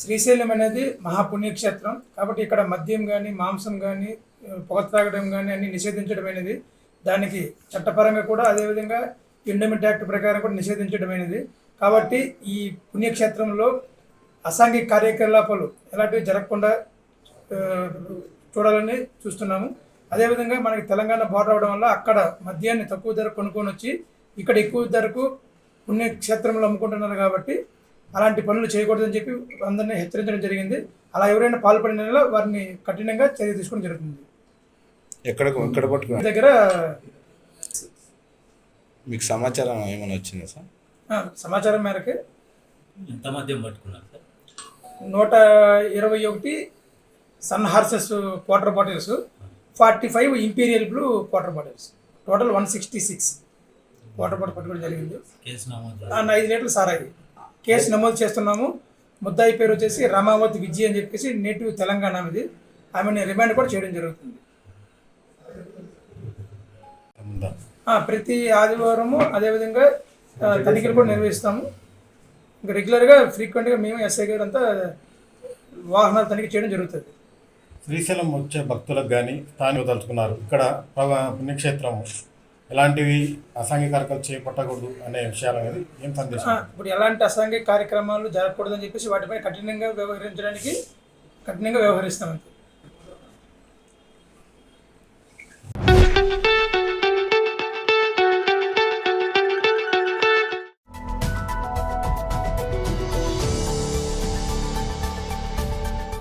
శ్రీశైలం అనేది మహాపుణ్యక్షేత్రం. కాబట్టి ఇక్కడ మద్యం కానీ మాంసం కానీ పొగ త్రాగడం కానీ అన్ని నిషేధించడం అనేది దానికి చట్టపరంగా కూడా అదేవిధంగా ఇండమిట్ యాక్ట్ ప్రకారం కూడా నిషేధించడమైనది. కాబట్టి ఈ పుణ్యక్షేత్రంలో అసాంఘిక కార్యకలాపాలు ఎలాంటివి జరగకుండా చూడాలని చూస్తున్నాము. అదేవిధంగా మనకి తెలంగాణ బార్డర్ అవడం వల్ల అక్కడ మద్యాన్ని తక్కువ ధర కొనుక్కొని వచ్చి ఇక్కడ ఎక్కువ ధరకు పుణ్యక్షేత్రంలో అమ్ముకుంటున్నారు కాబట్టి అలాంటి పనులు చేయకూడదని చెప్పి అందరినీ హెచ్చరించడం జరిగింది. అలా ఎవరైనా పాల్పడిన వారిని కఠినంగా చర్య తీసుకోవడం జరుగుతుంది. ఎక్కడ దగ్గర మీకు సమాచారం ఏమైనా వచ్చిందా సార్? ఆ, సమాచారం మేరకు. ఎంత మద్యం పట్టుకున్నారు సార్? నూట ఇరవై ఒకటి sun horses quarter bottles forty five imperial blue quarter bottles. Total one sixty six water bottle పట్టుకోవడం జరిగింది. ఐదు లీటర్లు సారాయి. కేసు నమోదు చేస్తున్నాము. ముద్దాయి పేరు వచ్చేసి రమావతి విజయ్ అని చెప్పేసి నేటివ్ తెలంగాణ ఆమెది ఆమెను రిమాండ్ కూడా చేయడం జరుగుతుంది. ప్రతి ఆదివారము అదేవిధంగా తనిఖీలు కూడా నిర్వహిస్తాము. ఇంకా రెగ్యులర్గా ఫ్రీక్వెంట్గా మేము ఎస్ఐ గారు అంతా వాహనాలు తనిఖీ చేయడం జరుగుతుంది. శ్రీశైలం వచ్చే భక్తులకు కానీ స్థానిక తలుచుకున్నారు. ఇక్కడ పుణ్యక్షేత్రం ఎలాంటివి అసాంఘిక కార్యక్రమాలు చేపట్టకూడదు అనే విషయాలు అనేది ఏం సందేశం? ఇప్పుడు ఎలాంటి అసాంఘిక కార్యక్రమాలు జరగకూడదని చెప్పేసి వాటిపై కఠినంగా వ్యవహరించడానికి కఠినంగా వ్యవహరిస్తామంతే.